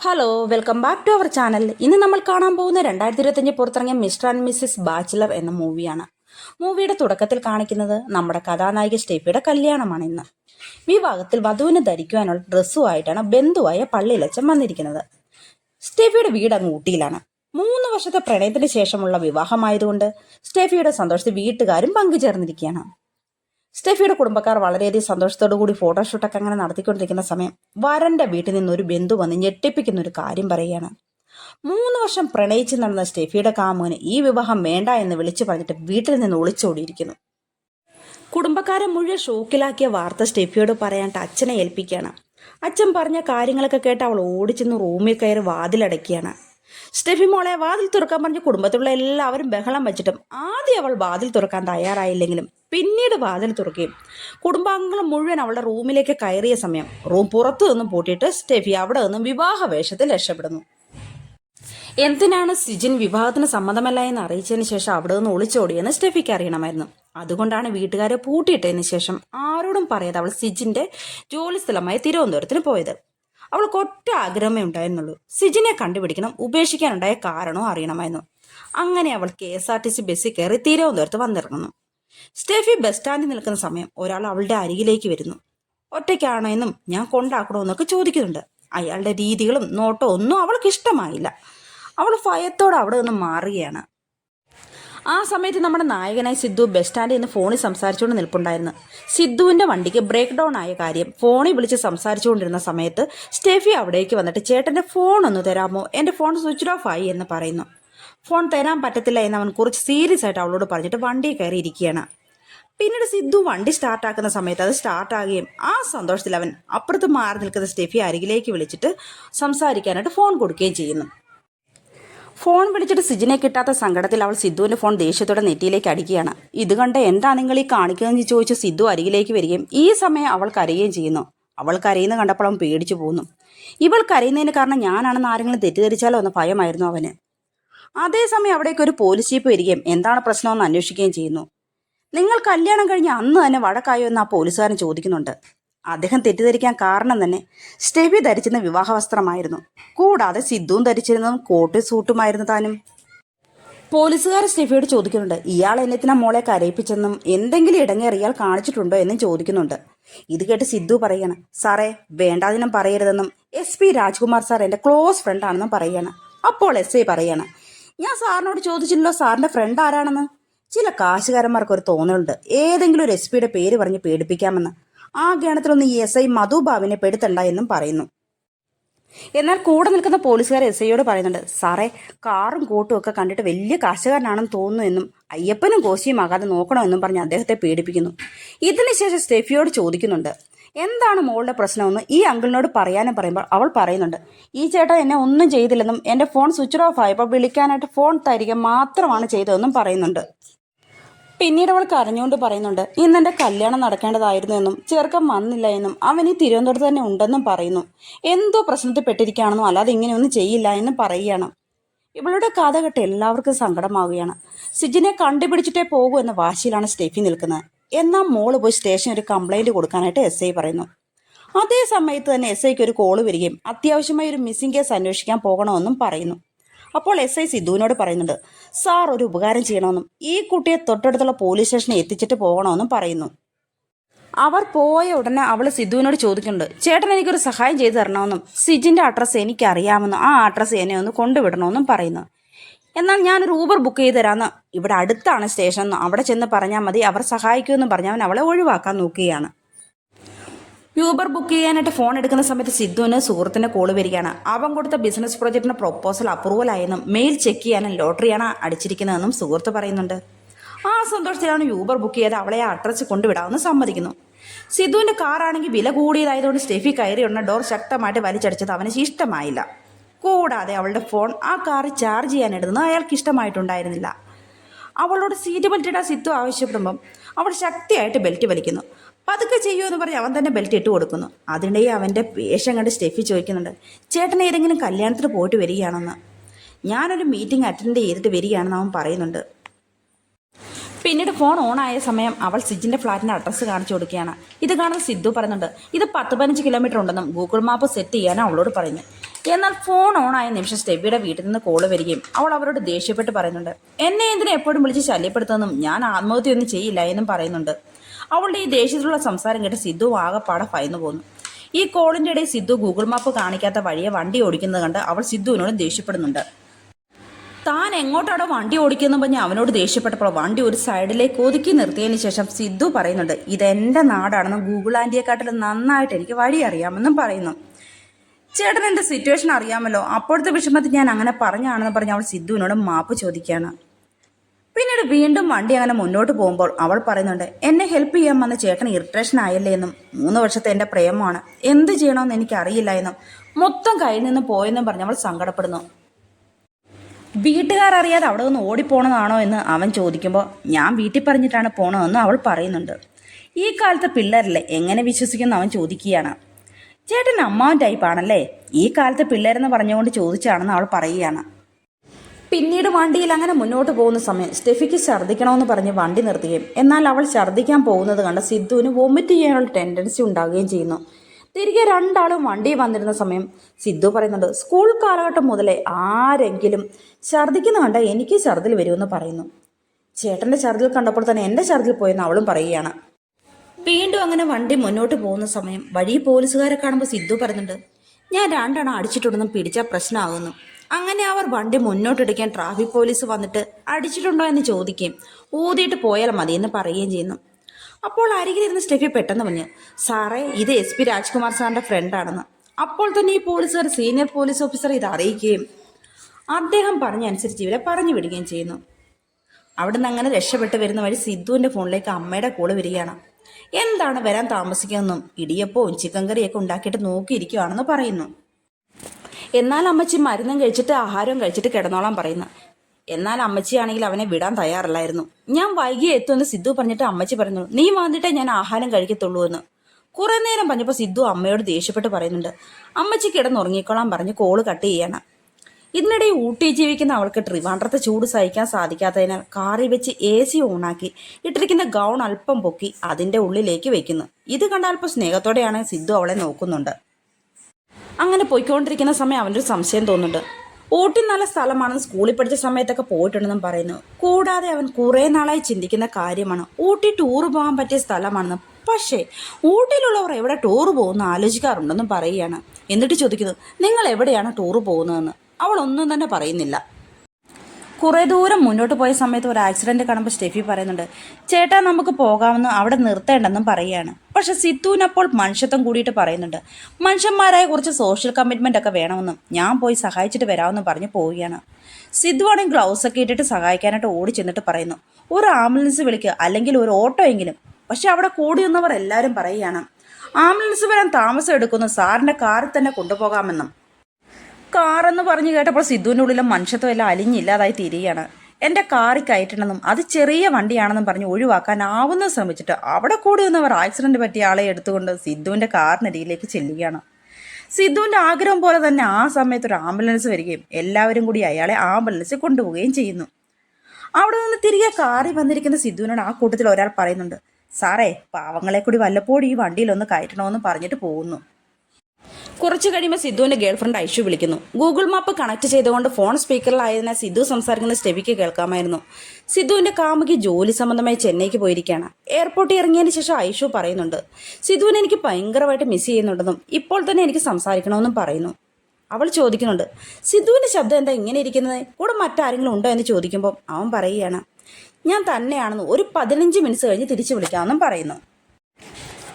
Hello welcome back to our channel ഇന്ന് നമ്മൾ കാണാൻ പോകുന്ന രണ്ടായിരത്തി ഇരുപത്തഞ്ച് പുറത്തിറങ്ങിയ മിസ്റ്റർ ആൻഡ് മിസ്സിസ് ബാച്ചിലർ എന്ന മൂവിയാണ്. മൂവിയുടെ തുടക്കത്തിൽ കാണിക്കുന്നത് നമ്മുടെ കഥാനായിക സ്റ്റെഫിയുടെ കല്യാണമാണ് ഇന്ന്. വിവാഹത്തിൽ വധുവിന് ധരിക്കുവാനുള്ള ഡ്രസ്സുമായിട്ടാണ് ബന്ധുവായ പള്ളിയിലച്ചൻ വന്നിരിക്കുന്നത്. സ്റ്റെഫിയുടെ വീട് അങ്ങ് ഊട്ടിയിലാണ്. മൂന്ന് വർഷത്തെ പ്രണയത്തിന് ശേഷമുള്ള വിവാഹമായതുകൊണ്ട് സ്റ്റെഫിയുടെ സന്തോഷത്തിൽ വീട്ടുകാരും പങ്കുചേർന്നിരിക്കുകയാണ്. സ്റ്റെഫിയുടെ കുടുംബക്കാർ വളരെയധികം സന്തോഷത്തോടു കൂടി ഫോട്ടോഷൂട്ടൊക്കെ അങ്ങനെ നടത്തിക്കൊണ്ടിരിക്കുന്ന സമയം വരന്റെ വീട്ടിൽ നിന്ന് ഒരു ബന്ധു വന്ന് ഞെട്ടിപ്പിക്കുന്ന ഒരു കാര്യം പറയുകയാണ്. മൂന്ന് വർഷം പ്രണയിച്ച് നടന്ന സ്റ്റെഫിയുടെ കാമുവിന് ഈ വിവാഹം വേണ്ട എന്ന് വിളിച്ചു പറഞ്ഞിട്ട് വീട്ടിൽ നിന്ന് ഒളിച്ചോടിയിരിക്കുന്നു. കുടുംബക്കാരെ മുഴുവൻ ഷോക്കിലാക്കിയ വാർത്ത സ്റ്റെഫിയോട് പറയാണ്ട് അച്ഛനെ ഏൽപ്പിക്കുകയാണ്. അച്ഛൻ പറഞ്ഞ കാര്യങ്ങളൊക്കെ കേട്ട് അവൾ ഓടിച്ചെന്ന് റൂമിൽ കയറി വാതിലടയ്ക്കുകയാണ്. സ്റ്റെഫി മോളെ വാതിൽ തുറക്കാൻ പറഞ്ഞ് കുടുംബത്തിലുള്ള എല്ലാവരും ബഹളം വെച്ചിട്ടും ആദ്യം അവൾ വാതിൽ തുറക്കാൻ തയ്യാറായില്ലെങ്കിലും പിന്നീട് വാതിൽ തുറക്കുകയും കുടുംബാംഗങ്ങൾ മുഴുവൻ അവളുടെ റൂമിലേക്ക് കയറിയ സമയം റൂം പുറത്തു നിന്നും പൂട്ടിയിട്ട് സ്റ്റെഫി അവിടെ നിന്നും വിവാഹ വേഷത്തിൽ രക്ഷപ്പെടുന്നു. എന്തിനാണ് സിജിൻ വിവാഹത്തിന് സമ്മതമല്ല എന്ന് അറിയിച്ചതിന് ശേഷം അവിടെ നിന്ന് ഒളിച്ചോടിയെന്ന് സ്റ്റെഫിക്ക് അറിയണമായിരുന്നു. അതുകൊണ്ടാണ് വീട്ടുകാരെ പൂട്ടിയിട്ടതിന് ശേഷം ആരോടും പറയാതെ അവൾ സിജിന്റെ ജോലിസ്ഥലമായി തിരുവനന്തപുരത്തിന് പോയത്. അവൾക്ക് ഒറ്റ ആഗ്രഹമേ ഉണ്ടായിരുന്നുള്ളൂ. സിജിനെ കണ്ടുപിടിക്കണം ഉപേക്ഷിക്കാനുണ്ടായ കാരണവും അറിയണമായിരുന്നു. അങ്ങനെ അവൾ K S R T C ബസ്സിൽ കയറി തിരുവനന്തപുരത്ത് വന്നിറങ്ങുന്നു. സ്റ്റെഫി ബസ് സ്റ്റാൻഡിൽ നിൽക്കുന്ന സമയം ഒരാൾ അവളുടെ അരികിലേക്ക് വരുന്നു. ഒറ്റയ്ക്കാണോ എന്നും ഞാൻ കൊണ്ടാക്കണോ എന്നൊക്കെ ചോദിക്കുന്നുണ്ട്. അയാളുടെ രീതികളും നോട്ടോ ഒന്നും അവൾക്ക് ഇഷ്ടമായില്ല. അവൾ ഭയത്തോടെ അവിടെ നിന്ന് മാറുകയാണ്. ആ സമയത്ത് നമ്മുടെ നായകനായ സിദ്ധു ബസ് സ്റ്റാൻഡിൽ നിന്ന് ഫോണിൽ സംസാരിച്ചുകൊണ്ട് നിൽപ്പുണ്ടായിരുന്നു. സിദ്ധുവിന്റെ വണ്ടിക്ക് ബ്രേക്ക് ഡൗൺ ആയ കാര്യം ഫോണിൽ വിളിച്ച് സംസാരിച്ചുകൊണ്ടിരുന്ന സമയത്ത് സ്റ്റെഫി അവിടേക്ക് വന്നിട്ട് ചേട്ടന്റെ ഫോൺ ഒന്ന് തരാമോ? എന്റെ ഫോൺ സ്വിച്ച് ഓഫ് ആയി എന്ന് പറയുന്നു. ഫോൺ തരാൻ പറ്റത്തില്ല എന്ന് അവൻ കുറച്ച് സീരിയസ് ആയിട്ട് അവളോട് പറഞ്ഞിട്ട് വണ്ടി കയറി ഇരിക്കുകയാണ്. പിന്നീട് സിദ്ധു വണ്ടി സ്റ്റാർട്ടാക്കുന്ന സമയത്ത് അത് സ്റ്റാർട്ടാകുകയും ആ സന്തോഷത്തിൽ അവൻ അപ്പുറത്ത് മാറി നിൽക്കുന്ന സ്റ്റെഫി അരികിലേക്ക് വിളിച്ചിട്ട് സംസാരിക്കാനായിട്ട് ഫോൺ കൊടുക്കുകയും ചെയ്യുന്നു. ഫോൺ വിളിച്ചിട്ട് സിജിനെ കിട്ടാത്ത സങ്കടത്തിൽ അവൾ സിദ്ധുവിന്റെ ഫോൺ ദേഷ്യത്തോടെ നെറ്റിയിലേക്ക് അടിക്കുകയാണ്. ഇത് കണ്ട് എന്താ നിങ്ങൾ ഈ കാണിക്കുന്നതെന്ന് ചോദിച്ച് സിദ്ധു അരികിലേക്ക് വരികയും ഈ സമയം അവൾ കരയുകയും ചെയ്യുന്നു. അവൾ കരയുന്ന കണ്ടപ്പോൾ അവൻ പേടിച്ചു പോകുന്നു. ഇവൾ കരയുന്നതിന് കാരണം ഞാനാണെന്ന് ആരെങ്കിലും തെറ്റിദ്ധരിച്ചാലോ എന്ന ഭയമായിരുന്നു അവന്. അതേസമയം അവിടേക്ക് ഒരു പോലീസ് ജീപ്പ് വരികയും എന്താണ് പ്രശ്നമെന്ന് അന്വേഷിക്കുകയും ചെയ്യുന്നു. നിങ്ങൾ കല്യാണം കഴിഞ്ഞ് അന്ന് തന്നെ വഴക്കായോ? എന്ന് ആ പോലീസുകാരൻ ചോദിക്കുന്നുണ്ട്. അദ്ദേഹം തെറ്റിദ്ധരിക്കാൻ കാരണം തന്നെ സ്റ്റെവി ധരിച്ചിരുന്ന വിവാഹ വസ്ത്രമായിരുന്നു കൂടാതെ സിദ്ധുവും ധരിച്ചിരുന്നതും കോട്ടും സൂട്ടുമായിരുന്നു താനും. പോലീസുകാർ സ്റ്റെഫിയോട് ചോദിക്കുന്നുണ്ട് ഇയാൾ എന്നെത്തിനാ മോളെ കരയിപ്പിച്ചെന്നും എന്തെങ്കിലും ഇടങ്ങേറി ഇയാൾ കാണിച്ചിട്ടുണ്ടോ എന്നും ചോദിക്കുന്നുണ്ട്. ഇത് കേട്ട് സിദ്ധു പറയാണ് സാറേ വേണ്ടാതിനും പറയരുതെന്നും എസ് പി രാജ്കുമാർ സാർ എന്റെ ക്ലോസ് ഫ്രണ്ട് ആണെന്നും പറയാണ് അപ്പോൾ എസ് ഐ പറയാണ് ഞാൻ സാറിനോട് ചോദിച്ചില്ലല്ലോ സാറിന്റെ ഫ്രണ്ട് ആരാണെന്ന്? ചില കാശുകാരന്മാർക്ക് ഒരു തോന്നലുണ്ട് ഏതെങ്കിലും ഒരു എസ് പിയുടെ പേര് പറഞ്ഞ് പേടിപ്പിക്കാമെന്ന്. ആ ഈ എസ് ഐ മധുബാബിനെ പെടുത്തണ്ട എന്നും പറയുന്നു. എന്നാൽ കൂടെ നിൽക്കുന്ന പോലീസുകാർ എസ് ഐയോട് പറയുന്നുണ്ട് സാറേ കാറും കൂട്ടും ഒക്കെ കണ്ടിട്ട് വലിയ കാശുകാരനാണെന്ന് തോന്നുന്നു എന്നും അയ്യപ്പനും കോശിയും ആകാതെ നോക്കണമെന്നും പറഞ്ഞ് അദ്ദേഹത്തെ പേടിപ്പിക്കുന്നു ഇതിനുശേഷം സ്റ്റെഫിയോട് ചോദിക്കുന്നുണ്ട് എന്താണ് മോളുടെ പ്രശ്നമെന്ന് ഈ അങ്കിളിനോട് പറയാനും പറയുമ്പോൾ അവൾ പറയുന്നുണ്ട് ഈ ചേട്ടൻ എന്നെ ഒന്നും ചെയ്തില്ലെന്നും എന്റെ ഫോൺ സ്വിച്ച് ഓഫ് ആയപ്പോൾ വിളിക്കാനായിട്ട് ഫോൺ തരിക മാത്രമാണ് ചെയ്തതെന്നും പറയുന്നുണ്ട്. പിന്നീട് അവൾ കരഞ്ഞുകൊണ്ട് പറയുന്നുണ്ട് ഇന്ന് എന്റെ കല്യാണം നടക്കേണ്ടതായിരുന്നു എന്നും ചെറുക്കം വന്നില്ല എന്നും അവൻ ഈ തിരുവനന്തപുരത്ത് തന്നെ ഉണ്ടെന്നും പറയുന്നു. എന്തോ പ്രശ്നത്തിൽ പെട്ടിരിക്കുകയാണെന്നും അല്ലാതെ ഇങ്ങനെയൊന്നും ചെയ്യില്ല എന്നും പറയുകയാണ്. ഇവളുടെ കഥ കേട്ട് എല്ലാവർക്കും സങ്കടമാവുകയാണ്. സിജിനെ കണ്ടുപിടിച്ചിട്ടേ പോകൂ എന്ന വാശിയിലാണ് സ്റ്റെഫി നിൽക്കുന്നത്. എന്നാൽ മോൾ പോയി സ്റ്റേഷനിൽ ഒരു കംപ്ലൈന്റ് കൊടുക്കാനായിട്ട് എസ് ഐ പറയുന്നു. അതേ സമയത്ത് തന്നെ എസ് ഐക്ക് ഒരു കോൾ വരികയും അത്യാവശ്യമായി ഒരു മിസ്സിംഗ് കേസ് അന്വേഷിക്കാൻ പോകണമെന്നും പറയുന്നു. അപ്പോൾ എസ് ഐ സിദ്ധുവിനോട് പറയുന്നുണ്ട് സാർ ഒരു ഉപകാരം ചെയ്യണമെന്നും ഈ കുട്ടിയെ തൊട്ടടുത്തുള്ള പോലീസ് സ്റ്റേഷനിൽ എത്തിച്ചിട്ട് പോകണമെന്നും പറയുന്നു. അവർ പോയ ഉടനെ അവൾ സിദ്ധുവിനോട് ചോദിക്കുന്നുണ്ട് ചേട്ടൻ എനിക്കൊരു സഹായം ചെയ്തു തരണമെന്നും സിജിന്റെ അഡ്രസ്സ് എനിക്ക് അറിയാമെന്നും ആ അഡ്രസ്സ് എന്നെ ഒന്ന് കൊണ്ടുവിടണമെന്നും പറയുന്നു. എന്നാൽ ഞാനൊരു ഊബർ ബുക്ക് ചെയ്തു തരാമെന്ന് ഇവിടെ അടുത്താണ് സ്റ്റേഷൻ അവിടെ ചെന്ന് പറഞ്ഞാൽ മതി അവർ സഹായിക്കുമെന്ന് പറഞ്ഞ് അവൻ അവളെ ഒഴിവാക്കാൻ നോക്കുകയാണ്. യൂബർ ബുക്ക് ചെയ്യാനായിട്ട് ഫോൺ എടുക്കുന്ന സമയത്ത് സിദ്ധുവിന് സുഹൃത്തിന്റെ കോൾ വരികയാണ്. അവൻ കൊടുത്ത ബിസിനസ് പ്രോജക്റ്റിന് പ്രൊപ്പോസൽ അപ്രൂവൽ ആയെന്നും മെയിൽ ചെക്ക് ചെയ്യാനും ലോട്ടറിയാണ് അടിച്ചിരിക്കുന്നതെന്നും സുഹൃത്ത് പറയുന്നുണ്ട്. ആ സന്തോഷത്തിലാണ് യൂബർ ബുക്ക് ചെയ്ത് അവളെ ആ അഡ്രസ്സ് കൊണ്ടുവിടാമെന്ന് സമ്മതിക്കുന്നു. സിദ്ധുവിന്റെ കാറാണെങ്കിൽ വില കൂടിയതായതുകൊണ്ട് സ്റ്റെഫി കയറി ഉടനെ ഡോർ ശക്തമായിട്ട് വലിച്ചടിച്ചത് അവന് ഇഷ്ടമായില്ല. കൂടാതെ അവളുടെ ഫോൺ ആ കാർ ചാർജ് ചെയ്യാനിടുന്നത് അയാൾക്ക് ഇഷ്ടമായിട്ടുണ്ടായിരുന്നില്ല. അവളോട് സീറ്റ് ബെൽറ്റ് ഇടാൻ സിദ്ധു ആവശ്യപ്പെടുമ്പം അവൾ ശക്തിയായിട്ട് ബെൽറ്റ് വലിക്കുന്നു. പതുക്കെ ചെയ്യൂ എന്ന് പറഞ്ഞ് അവൻ തന്നെ ബെൽറ്റ് ഇട്ട് കൊടുക്കുന്നു. അതിനിടെ അവന്റെ വേഷം കണ്ട് സ്റ്റെഫി ചോദിക്കുന്നുണ്ട് ചേട്ടൻ ഏതെങ്കിലും കല്യാണത്തിന് പോയിട്ട് വരികയാണെന്ന്? ഞാനൊരു മീറ്റിംഗ് അറ്റൻഡ് ചെയ്തിട്ട് വരികയാണെന്ന് അവൻ പറയുന്നുണ്ട്. പിന്നീട് ഫോൺ ഓൺ ആയ സമയം അവൾ സിജിന്റെ ഫ്ലാറ്റിന്റെ അഡ്രസ്സ് കാണിച്ചു കൊടുക്കുകയാണ്. ഇത് കാണുന്ന സിദ്ധു പറയുന്നുണ്ട് ഇത് പത്ത് പതിനഞ്ച് കിലോമീറ്റർ ഉണ്ടെന്നും ഗൂഗിൾ മാപ്പ് സെറ്റ് ചെയ്യാനും അവളോട് പറഞ്ഞു എന്നാൽ ഫോൺ ഓൺ ആയ നിമിഷം സ്റ്റെബിയുടെ വീട്ടിൽ നിന്ന് കോൾ വരികയും അവൾ അവരോട് ദേഷ്യപ്പെട്ട് പറയുന്നുണ്ട് എന്നെ എന്തിനും എപ്പോഴും വിളിച്ച് ശല്യപ്പെടുത്തുമെന്നും ഞാൻ ആത്മഹത്യയൊന്നും ചെയ്യില്ല എന്നും പറയുന്നുണ്ട്. അവളുടെ ഈ ദേഷ്യത്തിലുള്ള സംസാരം കേട്ട് സിദ്ധു ആകെപ്പാടെ ഭയന്നു പോന്നു. ഈ കോളിന്റെ ഇടയിൽ സിദ്ധു ഗൂഗിൾ മാപ്പ് കാണിക്കാത്ത വഴിയെ വണ്ടി ഓടിക്കുന്നത് കണ്ട് അവൾ സിദ്ധുവിനോട് ദേഷ്യപ്പെടുന്നുണ്ട്. താൻ എങ്ങോട്ടാണോ വണ്ടി ഓടിക്കുന്നു പറഞ്ഞ് അവനോട് ദേഷ്യപ്പെട്ടപ്പോൾ വണ്ടി ഒരു സൈഡിലേക്ക് ഒതുക്കി നിർത്തിയതിന് ശേഷം സിദ്ധു പറയുന്നുണ്ട് ഇതെന്റെ നാടാണെന്നും ഗൂഗിൾ ആന്റിയെക്കാട്ടിലും നന്നായിട്ട് എനിക്ക് വഴി അറിയാമെന്നും പറയുന്നു. ചേട്ടൻ എന്റെ സിറ്റുവേഷൻ അറിയാമല്ലോ. അപ്പോഴത്തെ വിഷമത്തിൽ ഞാൻ അങ്ങനെ പറഞ്ഞാണെന്ന് പറഞ്ഞ് അവൾ സിദ്ധുവിനോട് മാപ്പ് ചോദിക്കുകയാണ്. പിന്നീട് വീണ്ടും വണ്ടി അങ്ങനെ മുന്നോട്ട് പോകുമ്പോൾ അവൾ പറയുന്നുണ്ട് എന്നെ ഹെൽപ്പ് ചെയ്യാൻ വന്ന ചേട്ടൻ ഇറിറ്റേഷൻ ആയല്ലേ എന്നും. മൂന്ന് വർഷത്തെ എന്റെ പ്രേമമാണ്. എന്ത് ചെയ്യണമെന്ന് എനിക്ക് അറിയില്ല എന്നും. മൊത്തം കയ്യിൽ നിന്ന് പോയെന്നും പറഞ്ഞ് അവൾ സങ്കടപ്പെടുന്നു. വീട്ടുകാർ അറിയാതെ അവിടെ നിന്ന് ഓടിപ്പോണതാണോ എന്ന് അവൻ ചോദിക്കുമ്പോൾ ഞാൻ വീട്ടിൽ പറഞ്ഞിട്ടാണ് പോണതെന്ന് അവൾ പറയുന്നുണ്ട്. ഈ കാലത്തെ പിള്ളേരല്ലേ എങ്ങനെ വിശ്വസിക്കുന്നു അവൻ ചോദിക്കുകയാണ്. ചേട്ടൻ അമ്മാവൻ ടൈപ്പാണല്ലേ ഈ കാലത്തെ പിള്ളേരെന്ന് പറഞ്ഞുകൊണ്ട് ചോദിച്ചാണെന്ന് അവൾ പറയുകയാണ്. പിന്നീട് വണ്ടിയിൽ അങ്ങനെ മുന്നോട്ട് പോകുന്ന സമയം സ്റ്റെഫിക്ക് ഛർദ്ദിക്കണമെന്ന് പറഞ്ഞ് വണ്ടി നിർത്തുകയും എന്നാൽ അവൾ ഛർദ്ദിക്കാൻ പോകുന്നത് കണ്ട് സിദ്ധുവിന് വൊമിറ്റ് ചെയ്യാനുള്ള ടെൻഡൻസി ഉണ്ടാകുകയും ചെയ്യുന്നു. തിരികെ രണ്ടാളും വണ്ടി വന്നിരുന്ന സമയം സിദ്ധു പറയുന്നുണ്ട് സ്കൂൾ കാലഘട്ടം മുതലേ ആരെങ്കിലും ഛർദ്ദിക്കുന്ന കണ്ട എനിക്ക് ഛർദിൽ വരുമെന്ന് പറയുന്നു. ചേട്ടന്റെ ഛർദിൽ കണ്ടപ്പോൾ തന്നെ എന്റെ ഛർദിൽ പോയെന്ന് അവളും പറയുകയാണ്. വീണ്ടും അങ്ങനെ വണ്ടി മുന്നോട്ട് പോകുന്ന സമയം വഴി പോലീസുകാരെ കാണുമ്പോൾ സിദ്ധു പറയുന്നുണ്ട് ഞാൻ രണ്ടെണ്ണം അടിച്ചിട്ടുണ്ടെന്നും പിടിച്ചാൽ പ്രശ്നമാകുന്നു അങ്ങനെ അവർ വണ്ടി മുന്നോട്ടെടുക്കാൻ ട്രാഫിക് പോലീസ് വന്നിട്ട് അടിച്ചിട്ടുണ്ടോ എന്ന് ചോദിക്കുകയും ഊതിയിട്ട് പോയാൽ മതി എന്ന് പറയുകയും ചെയ്യുന്നു. അപ്പോൾ അരികിലിരുന്ന് സ്റ്റെഫി പെട്ടെന്ന് പറഞ്ഞു സാറേ ഇത് എസ് പി രാജ്കുമാർ സാറിന്റെ ഫ്രണ്ടാണെന്ന് അപ്പോൾ തന്നെ ഈ പോലീസുകാർ സീനിയർ പോലീസ് ഓഫീസർ ഇത് അറിയിക്കുകയും അദ്ദേഹം പറഞ്ഞ അനുസരിച്ച് ഇവരെ പറഞ്ഞു വിടുകയും ചെയ്യുന്നു. അവിടുന്ന് അങ്ങനെ രക്ഷപ്പെട്ട് വരുന്ന വഴി സിദ്ധുവിന്റെ ഫോണിലേക്ക് അമ്മയുടെ കോൾ വരികയാണ്. എന്താണ് വരാൻ താമസിക്കുന്നതെന്നും ഇടിയപ്പവും ചിക്കൻ കറിയൊക്കെ ഉണ്ടാക്കിയിട്ട് നോക്കിയിരിക്കുകയാണെന്ന് പറയുന്നു. എന്നാൽ അമ്മച്ചി മരുന്നും കഴിച്ചിട്ട് ആഹാരവും കഴിച്ചിട്ട് കിടന്നോളാൻ പറയുന്നു. എന്നാൽ അമ്മച്ചിയാണെങ്കിൽ അവനെ വിടാൻ തയ്യാറല്ലായിരുന്നു. ഞാൻ വൈകി എത്തുമെന്ന് സിദ്ധു പറഞ്ഞിട്ട് അമ്മച്ചി പറഞ്ഞു നീ വന്നിട്ടേ ഞാൻ ആഹാരം കഴിക്കത്തുള്ളൂ എന്ന്. കുറെ നേരം പറഞ്ഞപ്പോൾ സിദ്ധു അമ്മയോട് ദേഷ്യപ്പെട്ട് പറയുന്നുണ്ട് അമ്മച്ചി കിടന്നുറങ്ങിക്കോളാൻ പറഞ്ഞ് കോൾ കട്ട് ചെയ്യണം. ഇതിനിടെ ഊട്ടി ജീവിക്കുന്ന അവൾക്ക് ട്രിവാൻഡ്രത്തെ ചൂട് സഹിക്കാൻ സാധിക്കാത്തതിനാൽ കാറിൽ വെച്ച് എ സി ഓണാക്കി ഇട്ടിരിക്കുന്ന ഗൗൺ അല്പം പൊക്കി അതിന്റെ ഉള്ളിലേക്ക് വെക്കുന്നു. ഇത് കണ്ടാൽ അല്പം സ്നേഹത്തോടെയാണ് സിദ്ധു അവളെ നോക്കുന്നുണ്ട്. അങ്ങനെ പോയിക്കൊണ്ടിരിക്കുന്ന സമയം അവന്റെ ഒരു സംശയം തോന്നുന്നുണ്ട്. ഊട്ടി നല്ല സ്ഥലമാണെന്ന് സ്കൂളിൽ പഠിച്ച സമയത്തൊക്കെ പോയിട്ടുണ്ടെന്നും പറയുന്നു. കൂടാതെ അവൻ കുറേ നാളായി ചിന്തിക്കുന്ന കാര്യമാണ്. ഊട്ടി ടൂർ പോകാൻ പറ്റിയ സ്ഥലമാണെന്ന്. പക്ഷേ ഊട്ടിയിലുള്ളവർ എവിടെ ടൂർ പോകുന്നു ആലോചിക്കാറുണ്ടെന്നും പറയുകയാണ്. എന്നിട്ട് ചോദിക്കുന്നു നിങ്ങൾ എവിടെയാണ് ടൂർ പോകുന്നതെന്ന്? അവൾ ഒന്നും തന്നെ പറയുന്നില്ല. കുറേ ദൂരം മുന്നോട്ട് പോയ സമയത്ത് ഒരു ആക്സിഡന്റ് കാണുമ്പോൾ സ്റ്റെഫി പറയുന്നുണ്ട് ചേട്ടാ നമുക്ക് പോകാമെന്ന് അവിടെ നിർത്തേണ്ടെന്നും പറയുകയാണ്. പക്ഷെ സിത്തുവിനപ്പോൾ മനുഷ്യത്വം കൂടിയിട്ട് പറയുന്നുണ്ട് മനുഷ്യന്മാരായ കുറച്ച് സോഷ്യൽ കമ്മിറ്റ്മെന്റ് ഒക്കെ വേണമെന്നും ഞാൻ പോയി സഹായിച്ചിട്ട് വരാമെന്നും പറഞ്ഞ് പോവുകയാണ്. സിദ്ധു ആണെങ്കിൽ ഗ്ലൗസ് ഒക്കെ ഇട്ടിട്ട് സഹായിക്കാനായിട്ട് ഓടി ചെന്നിട്ട് പറയുന്നു ഒരു ആംബുലൻസ് വിളിക്കുക അല്ലെങ്കിൽ ഒരു ഓട്ടോ എങ്കിലും. പക്ഷെ അവിടെ കൂടിയുന്നവർ എല്ലാവരും പറയുകയാണ് ആംബുലൻസ് വരാൻ താമസം എടുക്കുന്നു സാറിന്റെ കാറിൽ തന്നെ കൊണ്ടുപോകാമെന്നും. കാറെന്ന് പറഞ്ഞു കേട്ടപ്പോൾ സിദ്ധുവിന്റെ ഉള്ളിലെ മനുഷ്യത്വം എല്ലാം അലിഞ്ഞില്ലാതായി തീരുകയാണ് എന്റെ കാറി കയറ്റണമെന്നും അത് ചെറിയ വണ്ടിയാണെന്നും പറഞ്ഞ് ഒഴിവാക്കാനാവുന്ന ശ്രമിച്ചിട്ട് അവിടെ കൂടി നിന്നവർ ആക്സിഡന്റ് പറ്റിയ ആളെ എടുത്തുകൊണ്ട് സിദ്ധുവിന്റെ കാറിനരിയിലേക്ക് ചെല്ലുകയാണ്. സിദ്ധുവിന്റെ ആഗ്രഹം പോലെ തന്നെ ആ സമയത്ത് ഒരു ആംബുലൻസ് വരികയും എല്ലാവരും കൂടി അയാളെ ആംബുലൻസിൽ കൊണ്ടുപോവുകയും ചെയ്യുന്നു. അവിടെ നിന്ന് തിരികെ കാറി വന്നിരിക്കുന്ന സിദ്ധുവിനോട് ആ കൂട്ടത്തിൽ ഒരാൾ പറയുന്നുണ്ട് സാറേ പാവങ്ങളെ കൂടി വല്ലപ്പോഴും ഈ വണ്ടിയിലൊന്ന് കയറ്റണമെന്ന് പറഞ്ഞിട്ട് പോകുന്നു. കുറച്ച് കഴിയുമ്പോൾ സിദ്ധുവിന്റെ ഗേൾഫ്രണ്ട് ഐഷു വിളിക്കുന്നു. ഗൂഗിൾ മാപ്പ് കണക്ട് ചെയ്തുകൊണ്ട് ഫോൺ സ്പീക്കറിലായതിനാൽ സിദ്ധു സംസാരിക്കുന്ന സ്റ്റെവിക്ക് കേൾക്കാമായിരുന്നു. സിദ്ധുവിന്റെ കാമുകി ജോലി സംബന്ധമായി ചെന്നൈക്ക് പോയിരിക്കുകയാണ് എയർപോർട്ടിൽ ഇറങ്ങിയതിന് ശേഷം ഐഷു പറയുന്നുണ്ട് സിദ്ധുവിനെ എനിക്ക് ഭയങ്കരമായിട്ട് മിസ് ചെയ്യുന്നുണ്ടെന്നും ഇപ്പോൾ തന്നെ എനിക്ക് സംസാരിക്കണമെന്നും പറയുന്നു. അവൾ ചോദിക്കുന്നുണ്ട് സിദ്ധുവിന്റെ ശബ്ദം എന്താ ഇങ്ങനെ ഇരിക്കുന്നത്? കൂടെ മറ്റാരെങ്കിലും ഉണ്ടോ എന്ന് ചോദിക്കുമ്പോൾ അവൻ പറയുകയാണ് ഞാൻ തന്നെയാണെന്ന് ഒരു പതിനഞ്ച് മിനിറ്റ്സ് കഴിഞ്ഞ് തിരിച്ചു വിളിക്കാമെന്നും പറയുന്നു.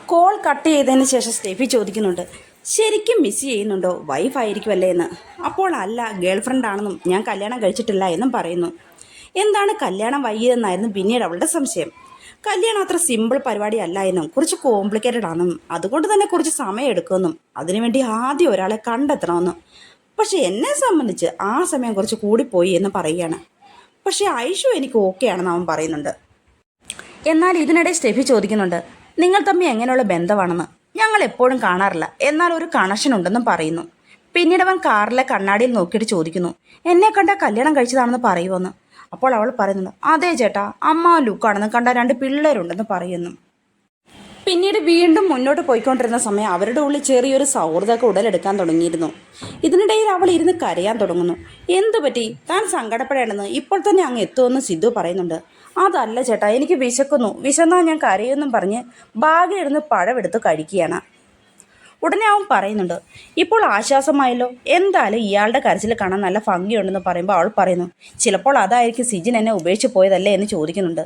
കോൾ കട്ട് ചെയ്തതിന് ശേഷം സ്റ്റെഫി ചോദിക്കുന്നുണ്ട് ശരിക്കും മിസ് ചെയ്യുന്നുണ്ടോ? വൈഫ് ആയിരിക്കുമല്ലേ എന്ന്. അപ്പോൾ അല്ല ഗേൾ ഫ്രണ്ട് ആണെന്നും ഞാൻ കല്യാണം കഴിച്ചിട്ടില്ല എന്നും പറയുന്നു. എന്താണ് കല്യാണം വൈകിയതെന്നായിരുന്നു പിന്നീട് അവളുടെ സംശയം. കല്യാണം അത്ര സിമ്പിൾ പരിപാടി അല്ല എന്നും കുറച്ച് കോംപ്ലിക്കേറ്റഡ് ആണെന്നും അതുകൊണ്ട് തന്നെ കുറച്ച് സമയം എടുക്കുമെന്നും അതിനുവേണ്ടി ആദ്യം ഒരാളെ കണ്ടെത്തണമെന്നും. പക്ഷെ എന്നെ സംബന്ധിച്ച് ആ സമയം കുറച്ച് കൂടിപ്പോയി എന്ന് പറയുകയാണ്. പക്ഷെ ഐഷു എനിക്ക് ഓക്കെ ആണെന്ന് അവൻ പറയുന്നുണ്ട്. എന്നാൽ ഇതിനിടെ സ്റ്റെഫി ചോദിക്കുന്നുണ്ട് നിങ്ങൾ തമ്മിൽ എങ്ങനെയുള്ള ബന്ധമാണെന്ന്? ഞങ്ങൾ എപ്പോഴും കാണാറില്ല. എന്നാൽ ഒരു കണക്ഷൻ ഉണ്ടെന്നും പറയുന്നു. പിന്നീട് അവൻ കാറിലെ കണ്ണാടിയിൽ നോക്കിയിട്ട് ചോദിക്കുന്നു എന്നെ കണ്ട കല്യാണം കഴിച്ചതാണെന്ന് പറയുമെന്ന് അപ്പോൾ അവൾ പറയുന്നുണ്ട് അതെ ചേട്ടാ അമ്മ ലുക്കാണെന്ന് കണ്ട രണ്ട് പിള്ളേരുണ്ടെന്ന് പറയുന്നു. പിന്നീട് വീണ്ടും മുന്നോട്ട് പോയിക്കൊണ്ടിരുന്ന സമയം അവരുടെ ഉള്ളിൽ ചെറിയൊരു സൗഹൃദമൊക്കെ ഉടലെടുക്കാൻ തുടങ്ങിയിരുന്നു. ഇതിനിടയിൽ അവൾ ഇരുന്ന് കരയാൻ തുടങ്ങുന്നു. എന്തു പറ്റി താൻ സങ്കടപ്പെടേണ്ടെന്ന് ഇപ്പോൾ തന്നെ അങ്ങ് എത്തുമെന്ന് സിദ്ധു പറയുന്നുണ്ട്. അതല്ല ചേട്ടാ എനിക്ക് വിശക്കുന്നു. വിശന്നാ ഞാൻ കരയൊന്നും പറഞ്ഞ് ബാഗിൽ ഇരുന്ന് പഴമെടുത്ത് കഴിക്കുകയാണ്. ഉടനെ അവൻ പറയുന്നുണ്ട് ഇപ്പോൾ ആശ്വാസമായല്ലോ. എന്തായാലും ഇയാളുടെ കരച്ചിൽ കാണാൻ നല്ല ഭംഗിയുണ്ടെന്ന് പറയുമ്പോൾ അവൾ പറയുന്നു ചിലപ്പോൾ അതായിരിക്കും സിജിൻ എന്നെ ഉപേക്ഷിച്ച് പോയതല്ലേ എന്ന് ചോദിക്കുന്നുണ്ട്.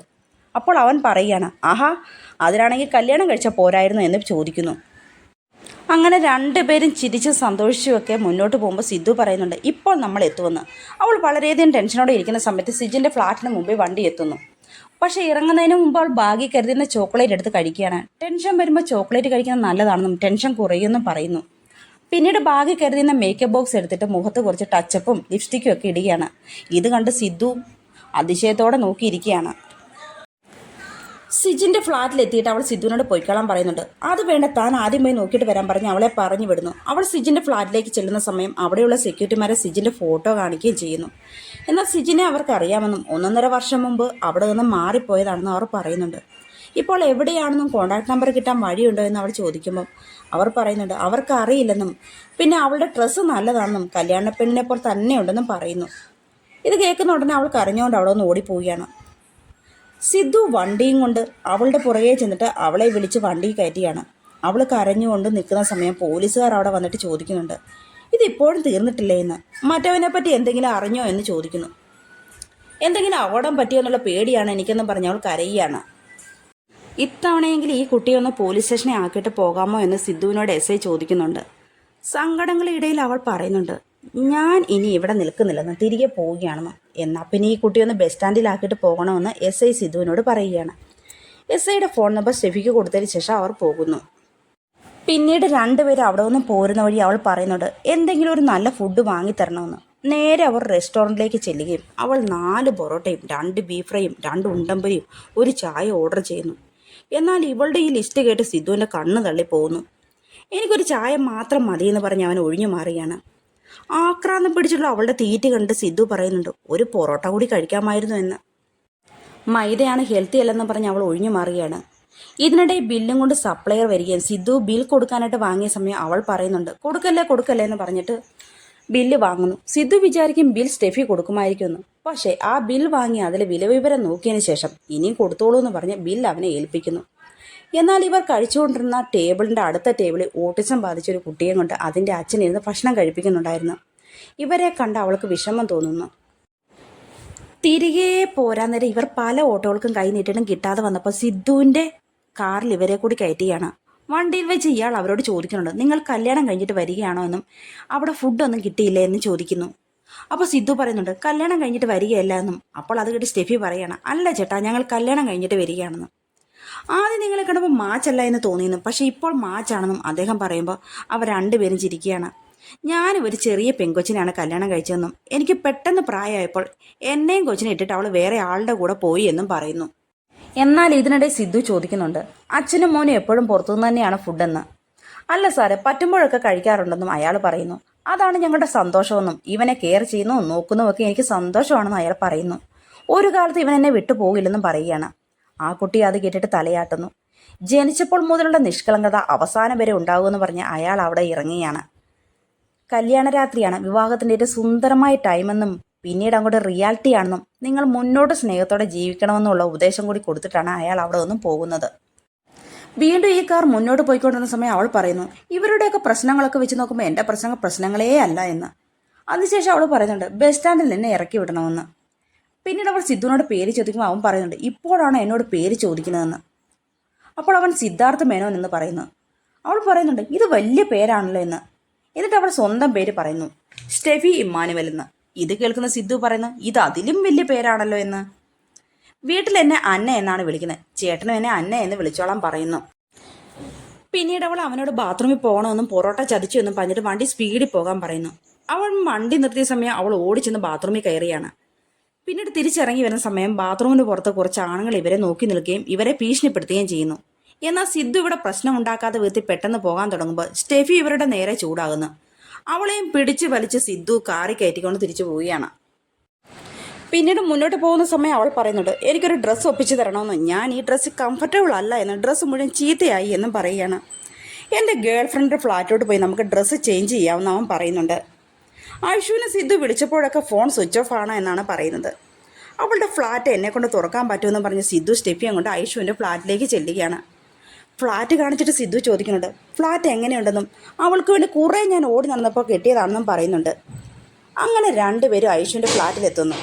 അപ്പോൾ അവൻ പറയുകയാണ് ആഹാ അതിനാണെങ്കിൽ കല്യാണം കഴിച്ച പോരായിരുന്നു എന്ന് ചോദിക്കുന്നു. അങ്ങനെ രണ്ടുപേരും ചിരിച്ച് സന്തോഷിച്ചുമൊക്കെ മുന്നോട്ട് പോകുമ്പോൾ സിദ്ധു പറയുന്നുണ്ട് ഇപ്പോൾ നമ്മൾ എത്തുമെന്ന്. അവൾ വളരെയധികം ടെൻഷനോടെ ഇരിക്കുന്ന സമയത്ത് സിജിന്റെ ഫ്ലാറ്റിന് മുമ്പേ വണ്ടി എത്തുന്നു. പക്ഷേ ഇറങ്ങുന്നതിന് മുമ്പ് അവൾ ബാഗി കരുതുന്ന ചോക്ലേറ്റ് എടുത്ത് കഴിക്കുകയാണ്. ടെൻഷൻ വരുമ്പോൾ ചോക്ലേറ്റ് കഴിക്കുന്നത് നല്ലതാണെന്നും ടെൻഷൻ കുറയുമെന്നും പറയുന്നു. പിന്നീട് ബാഗി കരുതുന്ന മേക്കപ്പ് ബോക്സ് എടുത്തിട്ട് മുഖത്ത് കുറച്ച് ടച്ചപ്പും ലിപ്സ്റ്റിക്കും ഒക്കെ ഇടുകയാണ്. ഇത് കണ്ട് സിദ്ധു അതിശയത്തോടെ നോക്കിയിരിക്കുകയാണ്. സിജിന്റെ ഫ്ലാറ്റിൽ എത്തിയിട്ട് അവൾ സിദ്ധുവിനോട് പൊയ്ക്കോളാൻ പറയുന്നുണ്ട്. അത് വേണ്ട താൻ ആദ്യം പോയി നോക്കിയിട്ട് വരാൻ പറഞ്ഞ് അവളെ പറഞ്ഞു വിടുന്നു. അവൾ സിജിന്റെ ഫ്ലാറ്റിലേക്ക് ചെല്ലുന്ന സമയം അവിടെയുള്ള സെക്യൂരിറ്റിമാരെ സിജിന്റെ ഫോട്ടോ കാണിക്കുകയും ചെയ്യുന്നു. എന്നാൽ സിജിനെ അവർക്ക് അറിയാമെന്നും ഒന്നൊന്നര വർഷം മുമ്പ് അവിടെ നിന്ന് മാറിപ്പോയതാണെന്നും അവർ പറയുന്നുണ്ട്. ഇപ്പോൾ എവിടെയാണെന്നും കോൺടാക്ട് നമ്പർ കിട്ടാൻ വഴിയുണ്ടോ എന്ന് അവൾ ചോദിക്കുമ്പോൾ അവർ പറയുന്നുണ്ട് അവർക്ക് അറിയില്ലെന്നും പിന്നെ അവളുടെ ഡ്രസ്സ് നല്ലതാണെന്നും കല്യാണ പെണ്ണിനെ പോലെ തന്നെയുണ്ടെന്നും പറയുന്നു. ഇത് കേൾക്കുന്ന ഉടനെ അവൾ കരഞ്ഞുകൊണ്ട് അവിടെ നിന്ന് ഓടിപ്പോവുകയാണ്. സിദ്ധു വണ്ടിയും കൊണ്ട് അവളുടെ പുറകെ ചെന്നിട്ട് അവളെ വിളിച്ച് വണ്ടി കയറ്റിയാണ്. അവൾ കരഞ്ഞുകൊണ്ട് നിൽക്കുന്ന സമയം പോലീസുകാർ അവിടെ വന്നിട്ട് ചോദിക്കുന്നുണ്ട്. ഇത് ഇപ്പോഴും തീർന്നിട്ടില്ലേ എന്ന്? മറ്റവനെ പറ്റി എന്തെങ്കിലും അറിഞ്ഞോ എന്ന് ചോദിക്കുന്നു. എന്തെങ്കിലും അപകടം പറ്റിയോ എന്നുള്ള പേടിയാണ് എനിക്കെന്ന് പറഞ്ഞ് അവൾ കരയുകയാണ്. ഇത്തവണയെങ്കിലും ഈ കുട്ടിയെ ഒന്ന് പോലീസ് സ്റ്റേഷനെ ആക്കിയിട്ട് പോകാമോ എന്ന് സിദ്ധുവിനോട് എസ് ഐ ചോദിക്കുന്നുണ്ട്. സങ്കടങ്ങളിടയിൽ അവൾ പറയുന്നുണ്ട് ഞാൻ ഇനി ഇവിടെ നിൽക്കുന്നില്ലെന്ന് തിരികെ പോവുകയാണെന്ന്. എന്നാൽ പിന്നെ ഈ കുട്ടിയൊന്ന് ബസ് സ്റ്റാൻഡിലാക്കിയിട്ട് പോകണമെന്ന് എസ് ഐ സിദ്ധുവിനോട് പറയുകയാണ്. എസ് ഐയുടെ ഫോൺ നമ്പർ ഷെഫിക്ക് കൊടുത്തതിന് ശേഷം അവർ പോകുന്നു. പിന്നീട് രണ്ടുപേരും അവിടെ നിന്നും പോരുന്ന വഴി അവൾ പറയുന്നുണ്ട് എന്തെങ്കിലും ഒരു നല്ല ഫുഡ് വാങ്ങിത്തരണമെന്ന് നേരെ അവർ റെസ്റ്റോറന്റിലേക്ക് ചെല്ലുകയും അവൾ നാല് പൊറോട്ടയും രണ്ട് ബീഫ് ഫ്രൈയും രണ്ട് ഉണ്ടമ്പരിയും ഒരു ചായ ഓർഡർ ചെയ്യുന്നു. എന്നാൽ ഇവളുടെ ഈ ലിസ്റ്റ് കേട്ട് സിദ്ധുവിന്റെ കണ്ണ് തള്ളി പോകുന്നു എനിക്കൊരു ചായ മാത്രം മതിയെന്ന് പറഞ്ഞ് അവൻ ഒഴിഞ്ഞു മാറുകയാണ്. ആക്രാന്തം പിടിച്ചുള്ള അവളുടെ തീറ്റ കണ്ട് സിദ്ധു പറയുന്നുണ്ട് ഒരു പൊറോട്ട കൂടി കഴിക്കാമായിരുന്നു എന്ന്. മൈദയാണ് ഹെൽത്തി അല്ലെന്ന് പറഞ്ഞ് അവൾ ഒഴിഞ്ഞു മാറുകയാണ്. ഇതിനിടെ ബില്ലും കൊണ്ട് സപ്ലയർ വരികയും സിദ്ധു ബിൽ കൊടുക്കാനായിട്ട് വാങ്ങിയ സമയം അവൾ പറയുന്നുണ്ട് കൊടുക്കല്ലേ കൊടുക്കല്ലേ എന്ന് പറഞ്ഞിട്ട് ബില്ല് വാങ്ങുന്നു. സിദ്ധു വിചാരിക്കും ബിൽ സ്റ്റെഫി കൊടുക്കുമായിരിക്കുമെന്ന്. പക്ഷേ ആ ബിൽ വാങ്ങി അതിൽ വിലവിവരം നോക്കിയതിന് ശേഷം ഇനിയും കൊടുത്തോളൂ എന്ന് പറഞ്ഞ് ബിൽ അവനെ ഏൽപ്പിക്കുന്നു. എന്നാൽ ഇവർ കഴിച്ചുകൊണ്ടിരുന്ന ടേബിളിന്റെ അടുത്ത ടേബിളിൽ ഓട്ടിസം ബാധിച്ച ഒരു കുട്ടിയെ കൊണ്ട് അതിന്റെ അച്ഛൻ ഇരുന്ന് ഭക്ഷണം കഴിപ്പിക്കുന്നുണ്ടായിരുന്നു. ഇവരെ കണ്ട് അവൾക്ക് വിഷമം തോന്നുന്നു. തിരികെ പോരാൻ നേരം ഇവർ പല ഓട്ടോകൾക്കും കൈ നീട്ടിയിട്ടും കിട്ടാതെ വന്നപ്പോൾ സിദ്ധുവിന്റെ കാറിൽ ഇവരെ കൂടി കയറ്റിയാണ്. വണ്ടിയിൽ വെച്ച് ഇയാൾ അവരോട് ചോദിക്കുന്നുണ്ട് നിങ്ങൾ കല്യാണം കഴിഞ്ഞിട്ട് വരികയാണോ എന്നും? അവിടെ ഫുഡൊന്നും കിട്ടിയില്ലേ എന്ന് ചോദിക്കുന്നു. അപ്പോൾ സിദ്ധു പറയുന്നുണ്ട് കല്യാണം കഴിഞ്ഞിട്ട് വരികയല്ല എന്നും. അപ്പോൾ അത് കേട്ട് സ്റ്റെഫി പറയാണ് അല്ല ചേട്ടാ ഞങ്ങൾ കല്യാണം കഴിഞ്ഞിട്ട് വരികയാണെന്നും. ആദ്യം നിങ്ങളെ കണ്ടപ്പോൾ മാച്ചല്ല എന്ന് തോന്നിയിരുന്നു പക്ഷെ ഇപ്പോൾ മാച്ചാണെന്നും അദ്ദേഹം പറയുമ്പോൾ അവർ രണ്ടുപേരും ചിരിക്കുകയാണ്. ഞാനും ഒരു ചെറിയ പെങ്കൊച്ചിനെയാണ് കല്യാണം കഴിച്ചതെന്നും എനിക്ക് പെട്ടെന്ന് പ്രായമായപ്പോൾ എന്നെയും കൊച്ചിനെ ഇട്ടിട്ട് അവൾ വേറെ ആളുടെ കൂടെ പോയി എന്നും പറയുന്നു. എന്നാൽ ഇതിനിടെ സിദ്ധു ചോദിക്കുന്നുണ്ട് അച്ഛനും മോനും എപ്പോഴും പുറത്തുനിന്ന് തന്നെയാണ് ഫുഡെന്ന്? അല്ല സാറേ പറ്റുമ്പോഴൊക്കെ കഴിക്കാറുണ്ടെന്നും അയാൾ പറയുന്നു. അതാണ് ഞങ്ങളുടെ സന്തോഷമെന്നും ഇവനെ കെയർ ചെയ്യുന്നു നോക്കുന്നുമൊക്കെ എനിക്ക് സന്തോഷമാണെന്നും അയാൾ പറയുന്നു. ഒരു കാലത്ത് ഇവൻ എന്നെ വിട്ടുപോകില്ലെന്നും പറയുകയാണ്. ആ കുട്ടി അത് കേട്ടിട്ട് തലയാട്ടുന്നു. ജനിച്ചപ്പോൾ മുതലുള്ള നിഷ്കളങ്കത അവസാനം വരെ ഉണ്ടാകുമെന്ന് പറഞ്ഞ് അയാൾ അവിടെ ഇറങ്ങുകയാണ്. കല്യാണരാത്രിയാണ് വിവാഹത്തിന്റെ ഒരു സുന്ദരമായ ടൈമെന്നും പിന്നീട് അങ്ങോട്ട് റിയാലിറ്റി ആണെന്നും നിങ്ങൾ മുന്നോട്ട് സ്നേഹത്തോടെ ജീവിക്കണമെന്നുള്ള ഉപദേശം കൂടി കൊടുത്തിട്ടാണ് അയാൾ അവിടെ നിന്നും പോകുന്നത്. വീണ്ടും ഈ കാർ മുന്നോട്ട് പോയിക്കൊണ്ടിരുന്ന സമയം അവൾ പറയുന്നു ഇവരുടെയൊക്കെ പ്രശ്നങ്ങളൊക്കെ വെച്ച് നോക്കുമ്പോൾ എന്റെ പ്രശ്നങ്ങൾ പ്രശ്നങ്ങളേ അല്ല എന്ന്. അതിനുശേഷം അവൾ പറയുന്നുണ്ട് ബസ് സ്റ്റാൻഡിൽ നിന്നെ ഇറക്കി വിടണമെന്ന്. പിന്നീട് അവൾ സിദ്ധുവിനോട് പേര് ചോദിക്കുമ്പോൾ അവൻ പറയുന്നുണ്ട് ഇപ്പോഴാണ് എന്നോട് പേര് ചോദിക്കുന്നതെന്ന്. അപ്പോൾ അവൻ സിദ്ധാർത്ഥ മേനോൻ എന്ന് പറയുന്നു. അവൾ പറയുന്നുണ്ട് ഇത് വലിയ പേരാണല്ലോ എന്ന്. എന്നിട്ട് അവൾ സ്വന്തം പേര് പറയുന്നു സ്റ്റെഫി ഇമ്മാനുവൽ എന്ന്. ഇത് കേൾക്കുന്ന സിദ്ധു പറയുന്നു ഇത് അതിലും വലിയ പേരാണല്ലോ എന്ന്. വീട്ടിൽ എന്നെ അന്ന എന്നാണ് വിളിക്കുന്നത് ചേട്ടനും എന്നെ അന്ന എന്ന് വിളിച്ചോളാൻ പറയുന്നു. പിന്നീട് അവൾ അവനോട് ബാത്റൂമിൽ പോകണമെന്നും പൊറോട്ട ചതിച്ചു എന്നും പറഞ്ഞിട്ട് വണ്ടി സ്പീഡിൽ പോകാൻ പറയുന്നു. അവൾ വണ്ടി നിർത്തിയ സമയം അവൾ ഓടിച്ചെന്ന് ബാത്റൂമിൽ കയറിയാണ്. പിന്നീട് തിരിച്ചിറങ്ങി വരുന്ന സമയം ബാത്റൂമിന് പുറത്ത് കുറച്ച് ആണുങ്ങൾ ഇവരെ നോക്കി നിൽക്കുകയും ഇവരെ ഭീഷണിപ്പെടുത്തുകയും ചെയ്യുന്നു. എന്നാൽ സിദ്ധു ഇവിടെ പ്രശ്നം ഉണ്ടാക്കാതെ വിധത്തിൽ പെട്ടെന്ന് പോകാൻ തുടങ്ങുമ്പോൾ സ്റ്റെഫി ഇവരുടെ നേരെ ചൂടാകുന്നു. അവളെയും പിടിച്ചു വലിച്ച് സിദ്ധു കാറി കയറ്റിക്കൊണ്ട് തിരിച്ചു പോവുകയാണ്. പിന്നീട് മുന്നോട്ട് പോകുന്ന സമയം അവൾ പറയുന്നുണ്ട് എനിക്കൊരു ഡ്രസ്സ് ഒപ്പിച്ചു തരണമെന്ന്. ഞാൻ ഈ ഡ്രസ്സ് കംഫർട്ടബിൾ അല്ല എന്ന്. ഡ്രസ്സ് മുഴുവൻ ചീത്തയായി എന്നും പറയുകയാണ്. എന്റെ ഗേൾ ഫ്രണ്ട് ഫ്ലാറ്റിലോട്ട് പോയി നമുക്ക് ഡ്രസ്സ് ചേഞ്ച് ചെയ്യാമെന്ന് അവൻ പറയുന്നുണ്ട്. ഐഷുവിനെ സിദ്ധു വിളിച്ചപ്പോഴൊക്കെ ഫോൺ സ്വിച്ച് ഓഫ് ആണ് എന്നാണ് പറയുന്നത്. അവളുടെ ഫ്ലാറ്റ് എന്നെ കൊണ്ട് തുറക്കാൻ പറ്റുമെന്ന് പറഞ്ഞ് സിദ്ധു സ്റ്റെപ്പിയും കൊണ്ട് ഐഷുവിന്റെ ഫ്ലാറ്റിലേക്ക് ചെല്ലുകയാണ്. ഫ്ലാറ്റ് കാണിച്ചിട്ട് സിദ്ധു ചോദിക്കുന്നുണ്ട് ഫ്ലാറ്റ് എങ്ങനെയുണ്ടെന്നും? അവൾക്ക് വേണ്ടി കുറേ ഞാൻ ഓടി നടന്നപ്പോൾ കിട്ടിയതാണെന്നും പറയുന്നുണ്ട്. അങ്ങനെ രണ്ടുപേരും ഐഷുവിന്റെ ഫ്ലാറ്റിലെത്തുന്നു.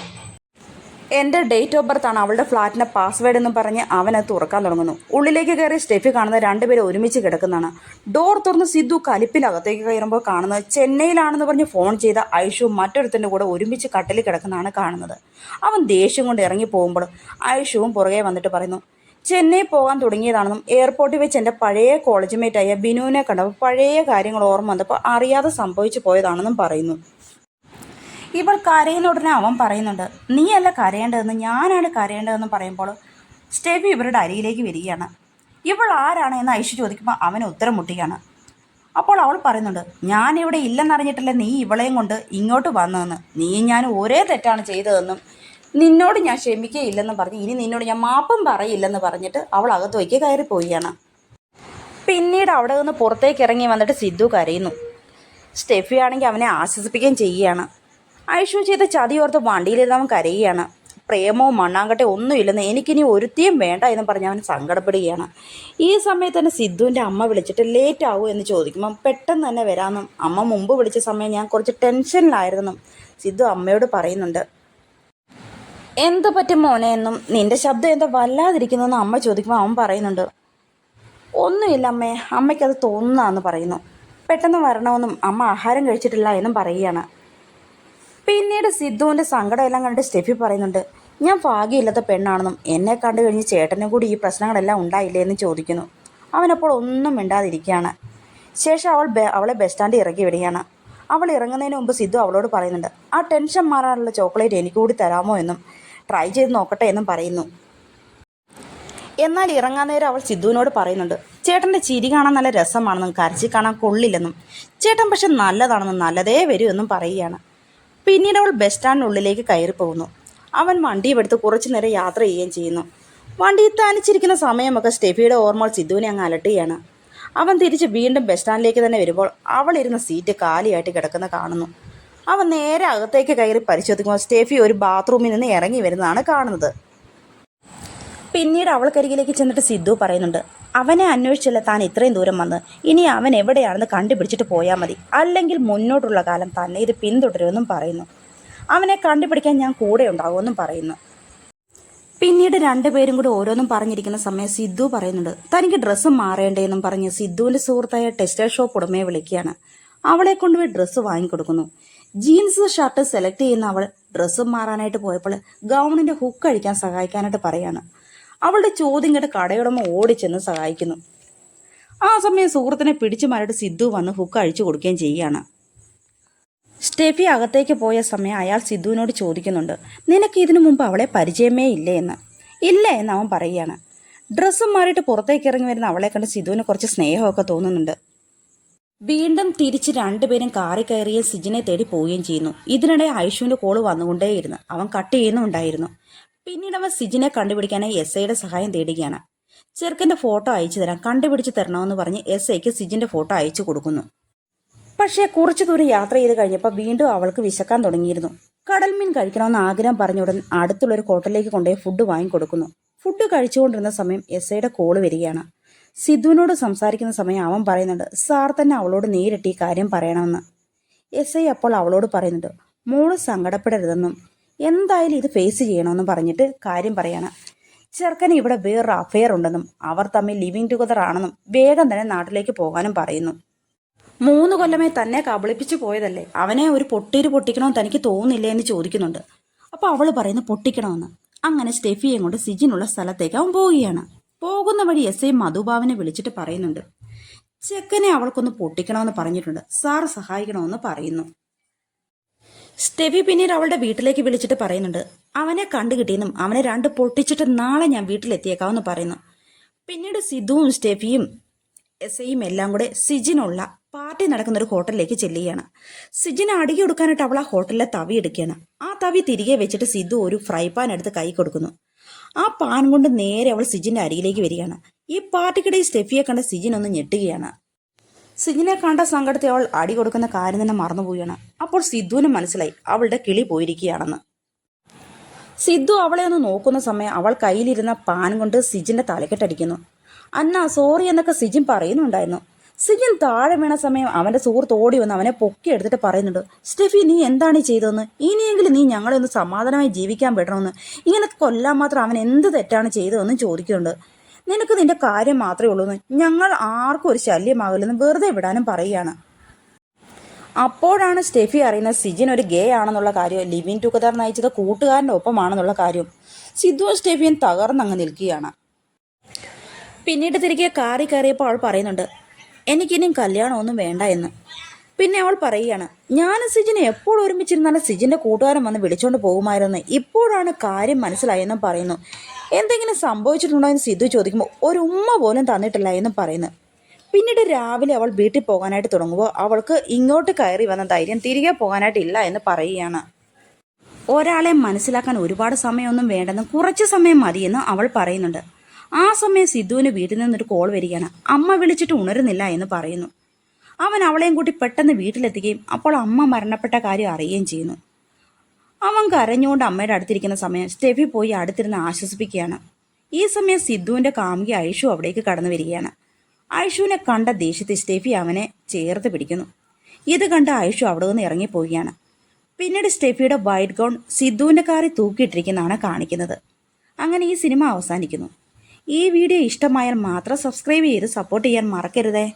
എന്റെ ഡേറ്റ് ഓഫ് ബർത്ത് ആണ് അവളുടെ ഫ്ലാറ്റിന്റെ പാസ്വേഡ് എന്ന് പറഞ്ഞ് അവനത് തുറക്കാൻ തുടങ്ങുന്നു. ഉള്ളിലേക്ക് കയറി സ്റ്റെഫി കാണുന്ന രണ്ടുപേരും ഒരുമിച്ച് കിടക്കുന്നതാണ്. ഡോർ തുറന്ന് സിദ്ധു കലിപ്പിലകത്തേക്ക് കയറുമ്പോൾ കാണുന്നത് ചെന്നൈയിലാണെന്ന് പറഞ്ഞ് ഫോൺ ചെയ്ത ഐഷു മറ്റൊരുത്തന്റെ കൂടെ ഒരുമിച്ച് കട്ടിൽ കിടക്കുന്നതാണ് കാണുന്നത്. അവൻ ദേഷ്യം കൊണ്ട് ഇറങ്ങി പോകുമ്പോൾ ഐഷുവും പുറകെ വന്നിട്ട് പറയുന്നു ചെന്നൈ പോകാൻ തുടങ്ങിയതാണെന്നും എയർപോർട്ടിൽ വെച്ച് എന്റെ പഴയ കോളേജ് മേറ്റായ ബിനുവിനെ കണ്ടപ്പോൾ പഴയ കാര്യങ്ങൾ ഓർമ്മ വന്നപ്പോൾ അറിയാതെ സംഭവിച്ചു പോയതാണെന്നും പറയുന്നു. ഇവൾ കരയുന്ന ഉടനെ അവൻ പറയുന്നുണ്ട് നീയല്ല കരയേണ്ടതെന്ന് ഞാനാണ് കരയേണ്ടതെന്ന് പറയുമ്പോൾ സ്റ്റെവി ഇവരുടെ അരിയിലേക്ക് വരികയാണ്. ഇവൾ ആരാണ് എന്ന് ഐഷു ചോദിക്കുമ്പോൾ അവന് ഉത്തരം മുട്ടുകയാണ്. അപ്പോൾ അവൾ പറയുന്നുണ്ട് ഞാൻ ഇവിടെ ഇല്ലെന്നറിഞ്ഞിട്ടല്ലേ നീ ഇവളെയും കൊണ്ട് ഇങ്ങോട്ട് വന്നതെന്ന്. നീ ഞാൻ ഒരേ തെറ്റാണ് ചെയ്തതെന്നും നിന്നോട് ഞാൻ ക്ഷമിക്കുകയില്ലെന്ന് പറഞ്ഞ് ഇനി നിന്നോട് ഞാൻ മാപ്പും പറയില്ലെന്ന് പറഞ്ഞിട്ട് അവൾ അകത്തേക്ക് കയറി കയറിപ്പോവുകയാണ്. പിന്നീട് അവിടെ നിന്ന് പുറത്തേക്ക് ഇറങ്ങി വന്നിട്ട് സിദ്ധു കരയുന്നു. സ്റ്റെഫി ആണെങ്കിൽ അവനെ ആശ്വസിപ്പിക്കുകയും ചെയ്യുകയാണ്. ഐഷു ചെയ്ത ചതിയോർത്ത് വണ്ടിയിലിരുന്നവൻ കരയുകയാണ്. പ്രേമവും മണ്ണാങ്കട്ടെ ഒന്നുമില്ലെന്ന് എനിക്കിനി ഒരുത്തിയും വേണ്ട എന്ന് പറഞ്ഞ് അവൻ സങ്കടപ്പെടുകയാണ്. ഈ സമയത്ത് തന്നെ സിദ്ധുവിന്റെ അമ്മ വിളിച്ചിട്ട് ലേറ്റ് ആവൂ എന്ന് ചോദിക്കുമ്പം പെട്ടെന്ന് തന്നെ വരാമെന്നും അമ്മ മുമ്പ് വിളിച്ച സമയം ഞാൻ കുറച്ച് ടെൻഷനിലായിരുന്നെന്നും സിദ്ധു അമ്മയോട് പറയുന്നുണ്ട്. എന്ത് പറ്റും മോനെ? എന്നും നിന്റെ ശബ്ദം എന്താ വല്ലാതിരിക്കുന്നതെന്ന് അമ്മ ചോദിക്കുമ്പോൾ അവൻ പറയുന്നുണ്ട്. ഒന്നുമില്ല അമ്മേ അമ്മയ്ക്കത് തോന്നുന്നതാന്ന് പറയുന്നു. പെട്ടെന്ന് വരണമെന്നും അമ്മ ആഹാരം കഴിച്ചിട്ടില്ല എന്നും പറയുകയാണ്. പിന്നീട് സിദ്ധുവിന്റെ സങ്കടമെല്ലാം കണ്ടിട്ട് സ്റ്റെഫി പറയുന്നുണ്ട് ഞാൻ ഭാഗ്യമില്ലാത്ത പെണ്ണാണെന്നും എന്നെ കണ്ടു കഴിഞ്ഞ് ചേട്ടനും കൂടി ഈ പ്രശ്നങ്ങളെല്ലാം ഉണ്ടായില്ലേ എന്ന് ചോദിക്കുന്നു. അവനപ്പോൾ ഒന്നും മിണ്ടാതിരിക്കുകയാണ്. ശേഷം അവൾ അവളെ ബസ് സ്റ്റാൻഡിൽ ഇറക്കി വിടുകയാണ്. അവൾ ഇറങ്ങുന്നതിന് മുമ്പ് സിദ്ധു അവളോട് പറയുന്നുണ്ട് ആ ടെൻഷൻ മാറാനുള്ള ചോക്ലേറ്റ് എനിക്ക് കൂടി തരാമോ എന്നും ട്രൈ ചെയ്ത് നോക്കട്ടെ എന്നും പറയുന്നു. എന്നാൽ ഇറങ്ങാൻ നേരം അവൾ സിദ്ധുവിനോട് പറയുന്നുണ്ട് ചേട്ടന്റെ ചിരി കാണാൻ നല്ല രസമാണെന്നും കരച്ചി കാണാൻ കൊള്ളില്ലെന്നും ചേട്ടൻ പക്ഷെ നല്ലതാണെന്നും നല്ലതേ വരൂ എന്നും പറയുകയാണ്. പിന്നീട് അവൾ ബസ് സ്റ്റാൻഡിനുള്ളിലേക്ക് കയറി പോകുന്നു അവൻ വണ്ടിയുമെടുത്ത് കുറച്ചു നേരം യാത്ര ചെയ്യുകയും ചെയ്യുന്നു. വണ്ടിയിൽ തനിച്ചിരിക്കുന്ന സമയമൊക്കെ സ്റ്റെഫിയുടെ ഓർമ്മകൾ സിദ്ധുവിനെ അങ്ങ് അലട്ടുകയാണ്. അവൻ തിരിച്ച് വീണ്ടും ബസ് സ്റ്റാൻഡിലേക്ക് തന്നെ വരുമ്പോൾ അവൾ ഇരുന്ന സീറ്റ് കാലിയായിട്ട് കിടക്കുന്ന കാണുന്നു. അവൻ നേരെ അകത്തേക്ക് കയറി പരിശോധിക്കുമ്പോൾ സ്റ്റെഫി ഒരു ബാത്റൂമിൽ നിന്ന് ഇറങ്ങി വരുന്നതാണ് കാണുന്നത്. പിന്നീട് അവൾക്കരികിലേക്ക് ചെന്നിട്ട് സിദ്ധു പറയുന്നുണ്ട് അവനെ അന്വേഷിച്ചല്ല താൻ ഇത്രയും ദൂരം വന്ന്? ഇനി അവൻ എവിടെയാണെന്ന് കണ്ടുപിടിച്ചിട്ട് പോയാൽ മതി. അല്ലെങ്കിൽ മുന്നോട്ടുള്ള കാലം തന്നെ ഇത് പിന്തുടരുമെന്നും പറയുന്നു. അവനെ കണ്ടുപിടിക്കാൻ ഞാൻ കൂടെ ഉണ്ടാകുമെന്നും പറയുന്നു. പിന്നീട് രണ്ടുപേരും കൂടി ഓരോന്നും പറഞ്ഞിരിക്കുന്ന സമയം സിദ്ധു പറയുന്നുണ്ട് തനിക്ക് ഡ്രസ്സ് മാറേണ്ടേന്നും പറഞ്ഞ് സിദ്ധുവിന്റെ സുഹൃത്തായ ടെക്സ്റ്റൈൽ ഷോപ്പ് ഉടമയെ വിളിക്കുകയാണ്. അവളെ കൊണ്ടുപോയി ഡ്രസ്സ് വാങ്ങിക്കൊടുക്കുന്നു. ജീൻസ് ഷർട്ട് സെലക്ട് ചെയ്യുന്ന അവൾ ഡ്രസ്സ് മാറാനായിട്ട് പോയപ്പോൾ ഗൗണിന്റെ ഹുക്ക് അഴിക്കാൻ സഹായിക്കാനായിട്ട് പറയാണ്. അവളുടെ ചോദ്യം കേട്ട് കടയുടമ ഓടിച്ചെന്ന് സഹായിക്കുന്നു. ആ സമയം സുഹൃത്തിനെ പിടിച്ചു മാറിയിട്ട് സിദ്ധു വന്ന് ഹുക്ക് അഴിച്ചു കൊടുക്കുകയും ചെയ്യുകയാണ് സ്റ്റെഫി അകത്തേക്ക് പോയ സമയം അയാൾ സിദ്ധുവിനോട് ചോദിക്കുന്നുണ്ട് നിനക്ക് ഇതിനു മുമ്പ് അവളെ പരിചയമേ ഇല്ലേ എന്ന്? ഇല്ല എന്ന് അവൻ പറയുകയാണ്. ഡ്രസ്സും മാറിയിട്ട് പുറത്തേക്ക് ഇറങ്ങി വരുന്ന അവളെ കണ്ട് സിദ്ധുവിന് കുറച്ച് സ്നേഹമൊക്കെ തോന്നുന്നുണ്ട്. വീണ്ടും തിരിച്ച് രണ്ടുപേരും കാറി കയറിയും സിജിനെ തേടി പോവുകയും ചെയ്യുന്നു. ഇതിനിടെ ഐഷുവിന്റെ കോൾ വന്നുകൊണ്ടേയിരുന്നു. അവൻ കട്ട് ചെയ്യുന്നുണ്ടായിരുന്നു. പിന്നീട് അവൻ സിജിനെ കണ്ടുപിടിക്കാനായി എസ് ഐയുടെ സഹായം തേടുകയാണ്. ചെറുക്കന്റെ ഫോട്ടോ അയച്ചു തരാം കണ്ടുപിടിച്ച് തരണമെന്ന് പറഞ്ഞ് എസ് ഐക്ക് സിജിന്റെ ഫോട്ടോ അയച്ചു കൊടുക്കുന്നു. പക്ഷേ കുറച്ചു ദൂരം യാത്ര ചെയ്ത് കഴിഞ്ഞപ്പോൾ വീണ്ടും അവൾക്ക് വിശക്കാൻ തുടങ്ങിയിരുന്നു. കടൽമീൻ കഴിക്കണമെന്ന് ആഗ്രഹം പറഞ്ഞ ഉടൻ അടുത്തുള്ള ഒരു ഹോട്ടലിലേക്ക് കൊണ്ടുപോയി ഫുഡ് വാങ്ങിക്കൊടുക്കുന്നു ഫുഡ് കഴിച്ചുകൊണ്ടിരുന്ന സമയം എസ് ഐയുടെ കോൾ വരികയാണ്. സിദ്ധുവിനോട് സംസാരിക്കുന്ന സമയം അവൻ പറയുന്നുണ്ട് സാർ തന്നെ അവളോട് നേരിട്ട് ഈ കാര്യം പറയണമെന്ന്. എസ് ഐ അപ്പോൾ അവളോട് പറയുന്നുണ്ട് മോൾ സങ്കടപ്പെടരുതെന്നും എന്തായാലും ഇത് ഫേസ് ചെയ്യണമെന്നും പറഞ്ഞിട്ട് കാര്യം പറയാണ്. ചെറുക്കന് ഇവിടെ വേറൊരു അഫെയർ ഉണ്ടെന്നും അവർ തമ്മിൽ ലിവിങ് ടുഗദർ ആണെന്നും വേഗം തന്നെ നാട്ടിലേക്ക് പോകാനും പറയുന്നു. മൂന്ന് കൊല്ലമേ തന്നെ കബളിപ്പിച്ചു പോയതല്ലേ? അവനെ ഒരു പൊട്ടീര് പൊട്ടിക്കണമെന്ന് തനിക്ക് തോന്നുന്നില്ലേ എന്ന് ചോദിക്കുന്നുണ്ട്. അപ്പോൾ അവൾ പറയുന്നു പൊട്ടിക്കണമെന്ന് അങ്ങനെ സ്റ്റെഫിയെ കൊണ്ട് സിജിനുള്ള സ്ഥലത്തേക്ക് അവൻ പോവുകയാണ്. പോകുന്ന വഴി എസ് ഐ മധുബാവിനെ വിളിച്ചിട്ട് പറയുന്നുണ്ട്. ചെക്കനെ അവൾക്കൊന്ന് പൊട്ടിക്കണമെന്ന് പറഞ്ഞിട്ടുണ്ട്. സാർ സഹായിക്കണമെന്ന് പറയുന്നു. സ്റ്റെഫി പിന്നീട് അവളുടെ വീട്ടിലേക്ക് വിളിച്ചിട്ട് പറയുന്നുണ്ട് അവനെ കണ്ടു കിട്ടിയെന്നും അവനെ രണ്ട് പൊട്ടിച്ചിട്ട് നാളെ ഞാൻ വീട്ടിലെത്തിയേക്കാവെന്ന് പറയുന്നു. പിന്നീട് സിദ്ധുവും സ്റ്റെഫിയും എസ് ഐയും എല്ലാം കൂടെ സിജിനുള്ള പാർട്ടി നടക്കുന്ന ഒരു ഹോട്ടലിലേക്ക് ചെല്ലുകയാണ്. സിജിനെ അടികി കൊടുക്കാനായിട്ട് അവൾ ആ ഹോട്ടലിലെ തവി എടുക്കുകയാണ്. ആ തവി തിരികെ വെച്ചിട്ട് സിദ്ധു ഒരു ഫ്രൈ പാൻ എടുത്ത് കൈ കൊടുക്കുന്നു. ആ പാൻ കൊണ്ട് നേരെ അവൾ സിജിന്റെ അരികിലേക്ക് വരികയാണ്. ഈ പാർട്ടിക്കിടയിൽ സ്റ്റെഫിയെ കണ്ട് സിജിൻ ഒന്ന് ഞെട്ടുകയാണ്. സിജിനെ കണ്ട സങ്കടത്തെ അവൾ അടി കൊടുക്കുന്ന കാര്യം തന്നെ മറന്നുപോവുകയാണ് അപ്പോൾ സിദ്ധുവിന് മനസ്സിലായി അവളുടെ കിളി പോയിരിക്കുകയാണെന്ന്. സിദ്ധു അവളെ ഒന്ന് നോക്കുന്ന സമയം അവൾ കയ്യിലിരുന്ന പാൻ കൊണ്ട് സിജിന്റെ തലക്കെട്ടടിക്കുന്നു. അന്ന സോറി എന്നൊക്കെ സിജിൻ പറയുന്നുണ്ടായിരുന്നു. സിജിൻ താഴെ വീണ സമയം അവന്റെ സുഹൃത്ത് ഓടി വന്ന് അവനെ പൊക്കി എടുത്തിട്ട് പറയുന്നുണ്ട് സ്റ്റെഫി നീ എന്താണ് ചെയ്തതെന്ന്? ഇനിയെങ്കിലും നീ ഞങ്ങളെ ഒന്ന് സമാധാനമായി ജീവിക്കാൻ വിടണമെന്ന് ഇങ്ങനെ കൊല്ലാൻ മാത്രം അവൻ എന്ത് തെറ്റാണ് ചെയ്തതെന്ന് ചോദിക്കുന്നുണ്ട്. നിനക്ക് നിന്റെ കാര്യം മാത്രമേ ഉള്ളൂ ഞങ്ങൾ ആർക്കും ഒരു ശല്യമാകില്ലെന്ന് വെറുതെ വിടാനും പറയുകയാണ്. അപ്പോഴാണ് സ്റ്റെഫി അറിയുന്നത് സിജിൻ ഒരു ഗേ ആണെന്നുള്ള കാര്യം ലിവിങ് ടുഗദർ നയിച്ചത് കൂട്ടുകാരന്റെ ഒപ്പമാണെന്നുള്ള കാര്യം. സിദ്ധു സ്റ്റെഫിയും തകർന്നങ്ങ് നിൽക്കുകയാണ്. പിന്നീട് തിരികെ കാറി കയറിയപ്പോൾ അവൾ പറയുന്നുണ്ട് എനിക്കിനിയും കല്യാണമൊന്നും വേണ്ട എന്ന്. പിന്നെ അവൾ പറയുകയാണ് ഞാൻ സിജിനെ എപ്പോൾ ഒരുമിച്ചിരുന്നാലും സിജിന്റെ കൂട്ടുകാരൻ വന്ന് വിളിച്ചുകൊണ്ട് പോകുമായിരുന്നു. ഇപ്പോഴാണ് കാര്യം മനസ്സിലായെന്നും പറയുന്നു. എന്തെങ്കിലും സംഭവിച്ചിട്ടുണ്ടോ എന്ന് സിദ്ധു ചോദിക്കുമ്പോൾ ഒരു ഉമ്മ പോലും തന്നിട്ടില്ല എന്ന് പറയുന്നു. പിന്നീട് രാവിലെ അവൾ വീട്ടിൽ പോകാനായിട്ട് തുടങ്ങുമ്പോൾ അവൾക്ക് ഇങ്ങോട്ട് കയറി വന്ന ധൈര്യം തിരികെ പോകാനായിട്ടില്ല എന്ന് പറയുകയാണ്. ഒരാളെ മനസ്സിലാക്കാൻ ഒരുപാട് സമയമൊന്നും വേണ്ടെന്ന് കുറച്ച് സമയം മതിയെന്ന് അവൾ പറയുന്നുണ്ട്. ആ സമയം സിദ്ധുവിന് വീട്ടിൽ നിന്നൊരു കോൾ വരികയാണ്. അമ്മ വിളിച്ചിട്ട് ഉണരുന്നില്ല എന്ന് പറയുന്നു. അവൻ അവളെയും കൂട്ടി പെട്ടെന്ന് വീട്ടിലെത്തുകയും അപ്പോൾ അമ്മ മരണപ്പെട്ട കാര്യം അറിയുകയും ചെയ്യുന്നു. അവൻ കരഞ്ഞുകൊണ്ട് അമ്മയുടെ അടുത്തിരിക്കുന്ന സമയം സ്റ്റെഫി പോയി അടുത്തിരുന്ന് ആശ്വസിപ്പിക്കുകയാണ്. ഈ സമയം സിദ്ധുവിന്റെ കാമുകി ഐഷു അവിടേക്ക് കടന്നു വരികയാണ്. ഐഷുവിനെ കണ്ട ദേഷ്യത്തിൽ സ്റ്റെഫി അവനെ ചേർത്ത് പിടിക്കുന്നു. ഇത് കണ്ട് ഐഷു അവിടെ നിന്ന് ഇറങ്ങിപ്പോവുകയാണ്. പിന്നീട് സ്റ്റെഫിയുടെ വൈറ്റ് ഗൗൺ സിദ്ധുവിന്റെ കാറിൽ തൂക്കിയിട്ടിരിക്കുന്നതാണ് കാണിക്കുന്നത്. അങ്ങനെ ഈ സിനിമ അവസാനിക്കുന്നു. ഈ വീഡിയോ ഇഷ്ടമായാൽ മാത്രം സബ്സ്ക്രൈബ് ചെയ്ത് സപ്പോർട്ട് ചെയ്യാൻ മറക്കരുതേ.